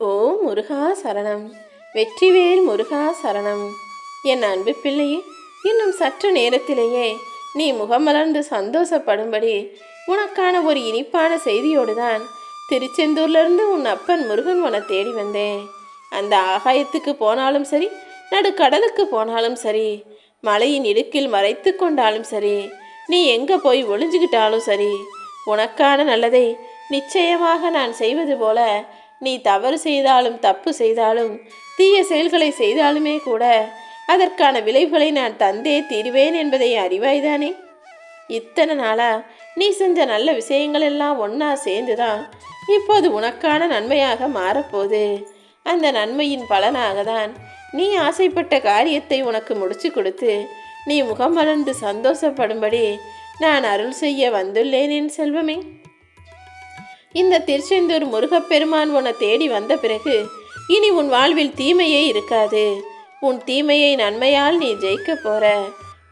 ஓ முருகா சரணம். வெற்றிவேல் முருகா சரணம். என் அன்பு பிள்ளையே இன்னும் சற்று நேரத்திலேயே நீ முகமலர்ந்து சந்தோஷப்படும்படி உனக்கான ஒரு இனிப்பான செய்தியோடு தான் திருச்செந்தூர்லேருந்து உன் அப்பன் முருகன் உன தேடி வந்தேன். அந்த ஆகாயத்துக்கு போனாலும் சரி நடுக்கடலுக்கு போனாலும் சரி மலையின் இடுக்கில் மறைத்து கொண்டாலும் சரி நீ எங்கே போய் ஒளிஞ்சுக்கிட்டாலும் சரி உனக்கான நல்லதை நிச்சயமாக நான் செய்வது போல நீ தவறு செய்தாலும் தப்பு செய்தாலும் தீய செயல்களை செய்தாலுமே கூட அதற்கான விளைவுகளை நான் தந்தே தீருவேன் என்பதை அறிவாய்தானே? இத்தனை நாளா நீ செஞ்ச நல்ல விஷயங்கள் எல்லாம் ஒன்றா சேர்ந்து தான் இப்போது உனக்கான நன்மையாக மாறப்போகுது. அந்த நன்மையின் பலனாக தான் நீ ஆசைப்பட்ட காரியத்தை உனக்கு முடிச்சு கொடுத்து நீ முகமலர்ந்து சந்தோஷப்படும்படி நான் அருள் செய்ய வந்துள்ளேன் என் செல்வமே. இந்த திருச்செந்தூர் முருகப்பெருமான் உன்னை தேடி வந்த பிறகு இனி உன் வாழ்வில் தீமையே இருக்காது. உன் தீமையை நன்மையால் நீ ஜெயிக்க போற.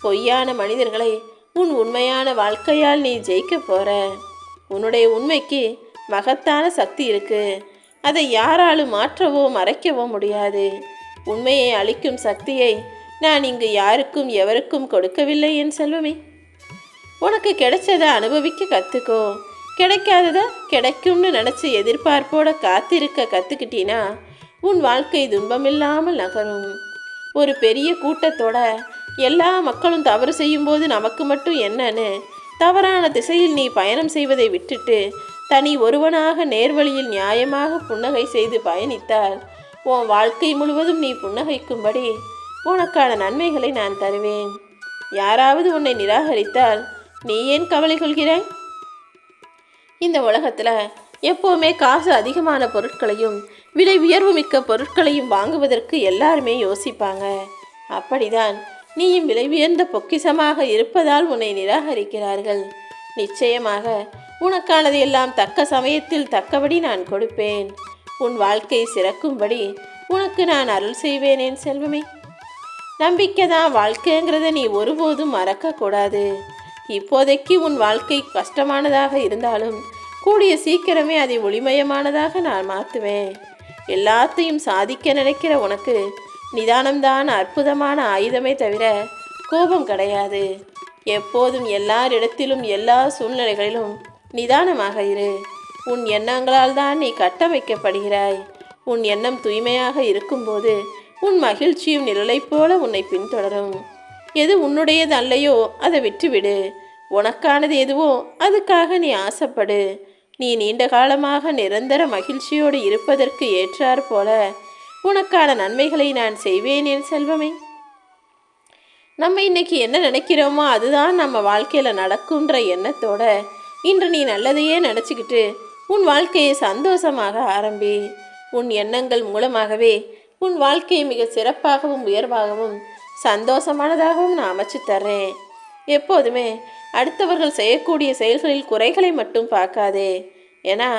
பொய்யான மனிதர்களை உன் உண்மையான வாழ்க்கையால் நீ ஜெயிக்க போற. உன்னுடைய உண்மைக்கு மகத்தான சக்தி இருக்கு. அதை யாராலும் மாற்றவோ மறைக்கவோ முடியாது. உண்மையை அளிக்கும் சக்தியை நான் இங்கு யாருக்கும் எவருக்கும் கொடுக்கவில்லை என் செல்வமே. உனக்கு கிடைச்சதை அனுபவிக்க கற்றுக்கோ கிடைக்காததா? கிடைக்கும்னு நினச்சி எதிர்பார்ப்போட காத்திருக்க கற்றுக்கிட்டீன்னா உன் வாழ்க்கை துன்பமில்லாமல் நகரும். ஒரு பெரிய கூட்டத்தோட எல்லா மக்களும் தவறு செய்யும்போது நமக்கு மட்டும் என்னன்னு தவறான திசையில் நீ பயணம் செய்வதை விட்டுட்டு தனி ஒருவனாக நேர்வழியில் நியாயமாக புன்னகை செய்து பயணித்தால் உன் வாழ்க்கை முழுவதும் நீ புன்னகைக்கும்படி உனக்கான நன்மைகளை நான் தருவேன். யாராவது உன்னை நிராகரித்தால் நீ ஏன் கவலை கொள்கிறாய் இந்த உலகத்தில் எப்போவுமே காசு அதிகமான பொருட்களையும் விலை உயர்வு மிக்க பொருட்களையும் வாங்குவதற்கு எல்லாருமே யோசிப்பாங்க. அப்படிதான் நீயும் விலை உயர்ந்த பொக்கிஷமாக இருப்பதால் உன்னை நிராகரிக்கிறார்கள். நிச்சயமாக உனக்கானது எல்லாம் தக்க சமயத்தில் தக்கபடி நான் கொடுப்பேன். உன் வாழ்க்கை சிறக்கும்படி உனக்கு நான் அருள் செய்வேன் என் செல்வமே. நம்பிக்கை தான் வாழ்க்கைங்கிறத நீ ஒருபோதும் மறக்கக்கூடாது. இப்போதைக்கு உன் வாழ்க்கை கஷ்டமானதாக இருந்தாலும் கூடிய சீக்கிரமே அதை ஒளிமயமானதாக நான் மாற்றுவேன் எல்லாத்தையும் சாதிக்க நினைக்கிற உனக்கு நிதானம்தான் அற்புதமான ஆயுதமே தவிர கோபம் கிடையாது. எப்போதும் எல்லாரிடத்திலும் எல்லா சூழ்நிலைகளிலும் நிதானமாக இரு. உன் எண்ணங்களால் தான் நீ கட்டமைக்கப்படுகிறாய். உன் எண்ணம் தூய்மையாக இருக்கும்போது உன் மகிழ்ச்சியும் நிழலைப் போல உன்னை பின்தொடரும். எது உன்னுடையது அல்லையோ அதை விட்டுவிடு. உனக்கானது எதுவோ அதுக்காக நீ ஆசைப்படு. நீ நீண்ட காலமாக நிரந்தர மகிழ்ச்சியோடு இருப்பதற்கு ஏற்றாற் போல உனக்கான நன்மைகளை நான் செய்வேன் என் செல்வமே. நம்ம இன்னைக்கு என்ன நினைக்கிறோமோ அதுதான் நம்ம வாழ்க்கையில் நடக்குன்ற எண்ணத்தோட இன்று நீ நல்லதையே நினச்சிக்கிட்டு உன் வாழ்க்கையை சந்தோஷமாக ஆரம்பி உன் எண்ணங்கள் மூலமாகவே உன் வாழ்க்கையை மிக சிறப்பாகவும் உயர்வாகவும் சந்தோஷமானதாகவும் நான் அமைச்சு தர்றேன். எப்போதுமே அடுத்தவர்கள் செய்யக்கூடிய செயல்களில் குறைகளை மட்டும் பார்க்காதே. ஏன்னா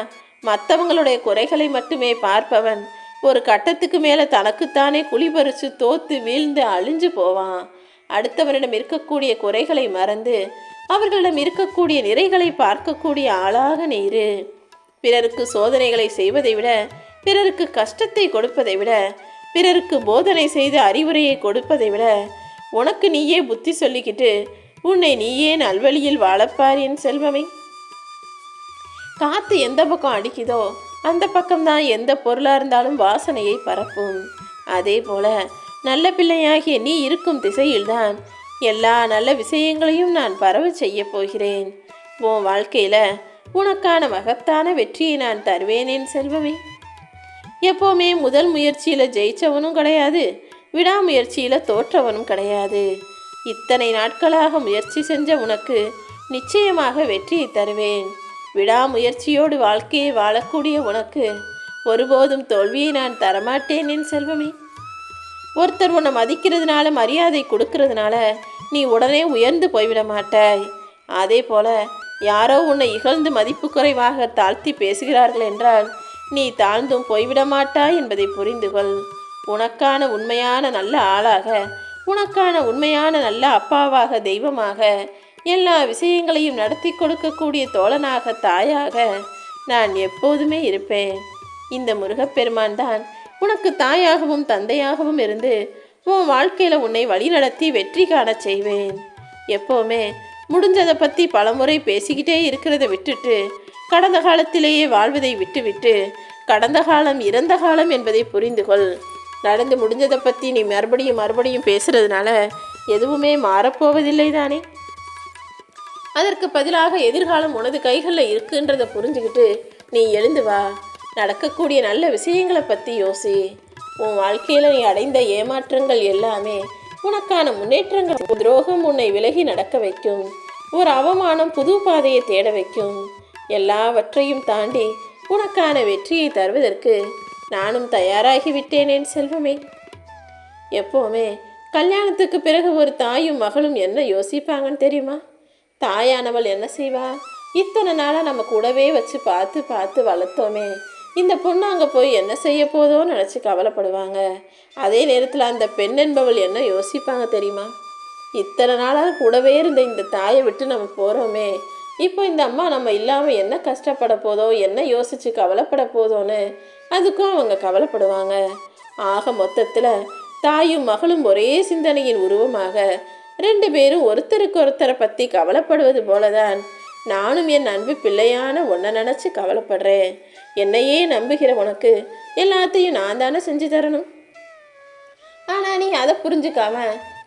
மற்றவங்களுடைய குறைகளை மட்டுமே பார்ப்பவன் ஒரு கட்டத்துக்கு மேலே தனக்குத்தானே குளிபறிச்சு தோத்து வீழ்ந்து அழிஞ்சு போவான். அடுத்தவரிடம் இருக்கக்கூடிய குறைகளை மறந்து அவர்களிடம் இருக்கக்கூடிய நிறைகளை பார்க்கக்கூடிய ஆளாக நீரு பிறருக்கு சோதனைகளை செய்வதை விட பிறருக்கு கஷ்டத்தை கொடுப்பதை விட பிறருக்கு போதனை செய்து அறிவுரையை கொடுப்பதை விட உனக்கு நீயே புத்தி சொல்லிக்கிட்டு உன்னை நீயே நல்வழியில் வாழப்பார் என் செல்வமே. காற்று எந்த பக்கம் அடிக்குதோ அந்த பக்கம்தான் எந்த பொருளாக இருந்தாலும் வாசனையை பரப்பும். அதே போல நல்ல பிள்ளையாகிய நீ இருக்கும் திசையில்தான் எல்லா நல்ல விஷயங்களையும் நான் பரவ செய்ய போகிறேன். உன் வாழ்க்கையில் உனக்கான மகத்தான வெற்றியை நான் தருவேன் என் செல்வமே. எப்போவுமே முதல் முயற்சியில் ஜெயித்தவனும் கிடையாது விடாமுயற்சியில் தோற்றவனும் கிடையாது. இத்தனை நாட்களாக முயற்சி செஞ்ச உனக்கு நிச்சயமாக வெற்றியை தருவேன். விடாமுயற்சியோடு வாழ்க்கையை வாழக்கூடிய உனக்கு ஒருபோதும் தோல்வியை நான் தரமாட்டேன் என் செல்வமே. ஒருத்தர் உன்னை மதிக்கிறதுனால மரியாதை கொடுக்கறதுனால நீ உடனே உயர்ந்து போய்விட மாட்டாய். அதே போல யாரோ உன்னை இகழ்ந்து மதிப்பு குறைவாக தாழ்த்தி பேசுகிறார்கள் என்றால் நீ தாழ்ந்தும் போய்விட மாட்டாய் என்பதை புரிந்து கொள் உனக்கான உண்மையான நல்ல ஆளாக உனக்கான உண்மையான நல்ல அப்பாவாக தெய்வமாக எல்லா விஷயங்களையும் நடத்தி கொடுக்கக்கூடிய தோழனாக தாயாக நான் எப்போதுமே இருப்பேன். இந்த முருகப்பெருமான் தான் உனக்கு தாயாகவும் தந்தையாகவும் இருந்து உன் வாழ்க்கையில் உன்னை வழிநடத்தி வெற்றி காணச் செய்வேன். எப்போவுமே முடிஞ்சதை பற்றி பலமுறை பேசிக்கிட்டே இருக்கிறத விட்டுட்டு கடந்த காலத்திலேயே வாழ்வதை விட்டுவிட்டு கடந்த காலம் இறந்த காலம் என்பதை புரிந்து கொள் நடந்து முடிஞ்சதை பற்றி நீ மறுபடியும் மறுபடியும் பேசுகிறதுனால எதுவுமே மாறப்போவதில்லை தானே? அதற்கு பதிலாக எதிர்காலம் உனது கைகளில் இருக்குன்றதை புரிஞ்சுக்கிட்டு நீ எழுந்து வா. நடக்கக்கூடிய நல்ல விஷயங்களை பற்றி யோசி. உன் வாழ்க்கையில் நீ அடைந்த ஏமாற்றங்கள் எல்லாமே உனக்கான முன்னேற்றங்கள். துரோகம் உன்னை விலகி நடக்க வைக்கும். ஒரு அவமானம் புது பாதையை தேட வைக்கும். எல்லாவற்றையும் தாண்டி உனக்கான வெற்றியை தருவதற்கு நானும் தயாராகிவிட்டேனேன் செல்வமே. எப்போவுமே கல்யாணத்துக்கு பிறகு ஒரு தாயும் மகளும் என்ன யோசிப்பாங்கன்னு தெரியுமா? தாயானவள் என்ன செய்வா? இத்தனை நாளாக நம்ம கூடவே வச்சு பார்த்து பார்த்து வளர்த்தோமே. இந்த பொண்ணு அங்கே போய் என்ன செய்ய போதோன்னு நினச்சி கவலைப்படுவாங்க. அதே நேரத்தில் அந்த பெண் என்பவள் என்ன யோசிப்பாங்க தெரியுமா? இத்தனை நாளாக கூடவே இருந்த இந்த தாயை விட்டு நம்ம போகிறோமே இப்போ இந்த அம்மா நம்ம இல்லாமல் என்ன கஷ்டப்பட போதோ என்ன யோசித்து கவலைப்பட போதோன்னு அதுக்கும் அவங்க கவலைப்படுவாங்க. ஆக மொத்தத்தில் தாயும் மகளும் ஒரே சிந்தனையின் உருவமாக ரெண்டு பேரும் ஒருத்தருக்கு ஒருத்தரை பற்றி கவலைப்படுவது போலதான் நானும் என் அன்பு பிள்ளையான உன்னை நினச்சி கவலைப்படுறேன். என்னையே நம்புகிற உனக்கு எல்லாத்தையும் நான் தானே செஞ்சு தரணும்? ஆனால் நீ அதை புரிஞ்சுக்காம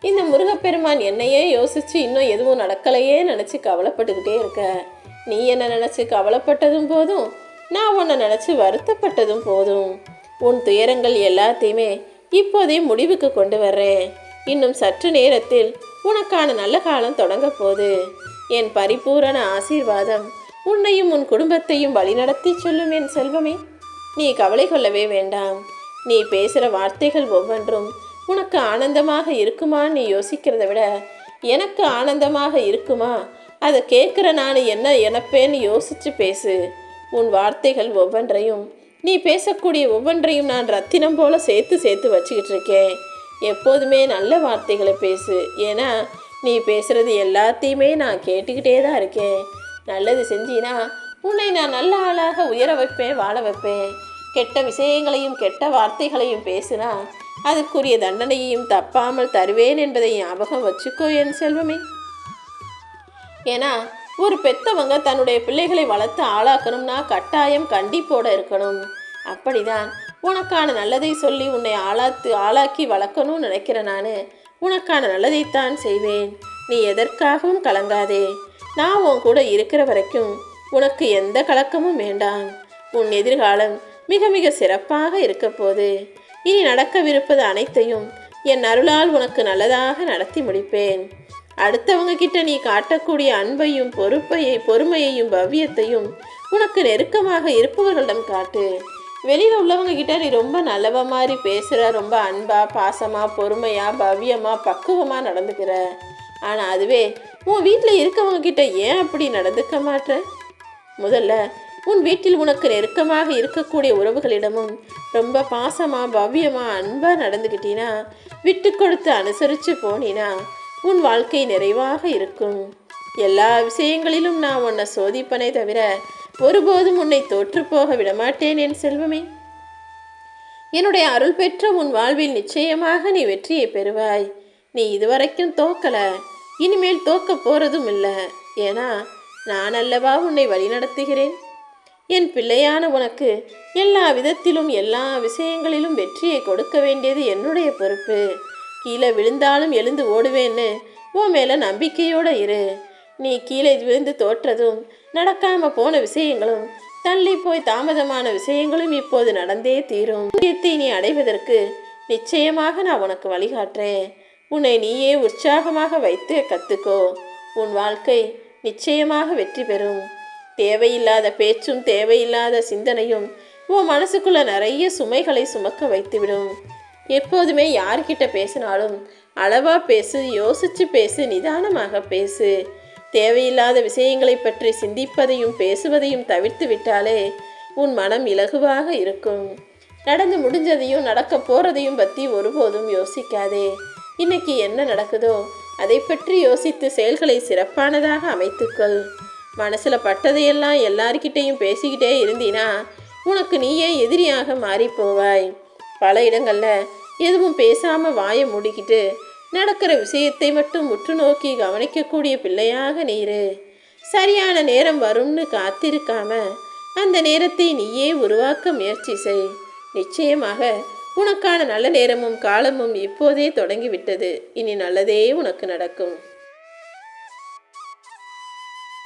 இந்த முருகப்பெருமான் என்னையே யோசிச்சு இன்னும் எதுவும் நடக்கலையே நினச்சி கவலைப்பட்டுக்கிட்டே இருக்க. நீ என்ன நினச்சி கவலைப்பட்டதும் போதும் நான் உன்னை நினச்சி வருத்தப்பட்டதும் போதும். உன் துயரங்கள் எல்லாத்தையுமே இப்போதே முடிவுக்கு கொண்டு வர்றேன். இன்னும் சற்று நேரத்தில் உனக்கான நல்ல காலம் தொடங்க போது என் பரிபூரண ஆசீர்வாதம் உன்னையும் உன் குடும்பத்தையும் வழிநடத்தி சொல்லும் என் செல்வமே. நீ கவலை கொள்ளவே வேண்டாம். நீ பேசுகிற வார்த்தைகள் ஒவ்வொன்றும் உனக்கு ஆனந்தமாக இருக்குமா நீ யோசிக்கிறத விட எனக்கு ஆனந்தமாக இருக்குமா? அதை கேட்குற நான் என்ன எனப்பேன்னு யோசிச்சு பேசு. உன் வார்த்தைகள் ஒவ்வொன்றையும் நீ பேசக்கூடிய ஒவ்வொன்றையும் நான் ரத்தினம் போல சேர்த்து சேர்த்து வச்சுக்கிட்டு இருக்கேன். எப்போதுமே நல்ல வார்த்தைகளை பேசு. ஏன்னா நீ பேசுறது எல்லாத்தையுமே நான் கேட்டுக்கிட்டே தான் இருக்கேன். நல்லது செஞ்சினா உன்னை நான் நல்ல ஆளாக உயர வைப்பேன் வாழ வைப்பேன். கெட்ட விஷயங்களையும் கெட்ட வார்த்தைகளையும் பேசுனா அதற்குரிய தண்டனையையும் தப்பாமல் தருவேன் என்பதை ஞாபகம் வச்சுக்கோ என் செல்வமே. ஏன்னா ஒரு பெத்தவங்க தன்னுடைய பிள்ளைகளை வளர்த்து ஆளாக்கணும்னா கட்டாயம் கண்டிப்போட இருக்கணும். அப்படிதான். உனக்கான நல்லதை சொல்லி உன்னை ஆளாத்து ஆளாக்கி வளர்க்கணும்னு நினைக்கிறேன் நான் உனக்கான நல்லதைத்தான் செய்வேன். நீ எதற்காகவும் கலங்காதே. நான் உன் கூட இருக்கிற வரைக்கும் உனக்கு எந்த கலக்கமும் வேண்டாம். உன் எதிர்காலம் மிக மிக சிறப்பாக இருக்க போது இனி நடக்கவிருப்பது அனைத்தையும் என் அருளால் உனக்கு நல்லதாக நடத்தி முடிப்பேன். அடுத்தவங்க கிட்ட நீ காட்டக்கூடிய அன்பையும் பொறுப்பையை பொறுமையையும் பவ்யத்தையும் உனக்கு நெருக்கமாக இருப்பவர்களிடம் காட்டு. வெளியில் உள்ளவங்க கிட்ட நீ ரொம்ப நல்லவ மாதிரி பேசுகிற ரொம்ப அன்பா பாசமா பொறுமையா பவ்யமா பக்குவமா நடந்துக்கிற. ஆனால் அதுவே உன் வீட்டில் இருக்கவங்க கிட்ட ஏன் அப்படி நடந்துக்க மாட்ற முதல்ல உன் வீட்டில் உனக்கு நெருக்கமாக இருக்கக்கூடிய உறவுகளிடமும் ரொம்ப பாசமாக பவ்யமாக அன்பாக நடந்துக்கிட்டீன்னா விட்டு கொடுத்து அனுசரித்து போனினா உன் வாழ்க்கை நிறைவாக இருக்கும். எல்லா விஷயங்களிலும் நான் உன்னை சோதிப்பனே தவிர ஒருபோதும் உன்னை தோற்றுப்போக விடமாட்டேன் என் செல்வமே. என்னுடைய அருள் பெற்ற உன் வாழ்வில் நிச்சயமாக நீ வெற்றியை பெறுவாய். நீ இதுவரைக்கும் தோக்கல இனிமேல் தோக்க போகிறதும் இல்லை. ஏன்னா நான் அல்லவா உன்னை வழிநடத்துகிறேன். என் பிள்ளையான உனக்கு எல்லா விதத்திலும் எல்லா விஷயங்களிலும் வெற்றியை கொடுக்க வேண்டியது என்னுடைய பொறுப்பு. கீழே விழுந்தாலும் எழுந்து ஓடுவேன்னு உன் மேலே நம்பிக்கையோடு இரு. நீ கீழே விழுந்து தோற்றதும் நடக்காம போன விஷயங்களும் தள்ளி போய் தாமதமான விஷயங்களும் இப்போது நடந்தே தீரும். லட்சியத்தை நீ அடைவதற்கு நிச்சயமாக நான் உனக்கு வழிகாட்டுறேன். உன்னை நீயே உற்சாகமாக வைத்து கத்துக்கோ. உன் வாழ்க்கை நிச்சயமாக வெற்றி பெறும். தேவையில்லாத பேச்சும் தேவையில்லாத சிந்தனையும் உன் மனசுக்குள்ள நிறைய சுமைகளை சுமக்க வைத்துவிடும். எப்போதுமே யார்கிட்ட பேசினாலும் அளவாக பேசு யோசிச்சு பேசு நிதானமாக பேசு. தேவையில்லாத விஷயங்களை பற்றி சிந்திப்பதையும் பேசுவதையும் தவிர்த்து விட்டாலே உன் மனம் இலகுவாக இருக்கும். நடந்து முடிஞ்சதையும் நடக்க போகிறதையும் பற்றி ஒருபோதும் யோசிக்காதே. இன்னைக்கு என்ன நடக்குதோ அதை பற்றி யோசித்து செயல்களை சிறப்பானதாக அமைத்துக்கொள். மனசில் பட்டதையெல்லாம் எல்லார்கிட்டையும் பேசிக்கிட்டே இருந்தீனா உனக்கு நீயே எதிரியாக மாறி போவாய். பல இடங்களில் எதுவும் பேசாமல் வாயை மூடிக்கிட்டு நடக்கிற விஷயத்தை மட்டும் உற்று நோக்கி கவனிக்கக்கூடிய பிள்ளையாக நீரு. சரியான நேரம் வரும்னு காத்திருக்காம அந்த நேரத்தை நீயே உருவாக்க முயற்சி செய். நிச்சயமாக உனக்கான நல்ல நேரமும் காலமும் இப்போதே தொடங்கிவிட்டது. இனி நல்லதே உனக்கு நடக்கும்.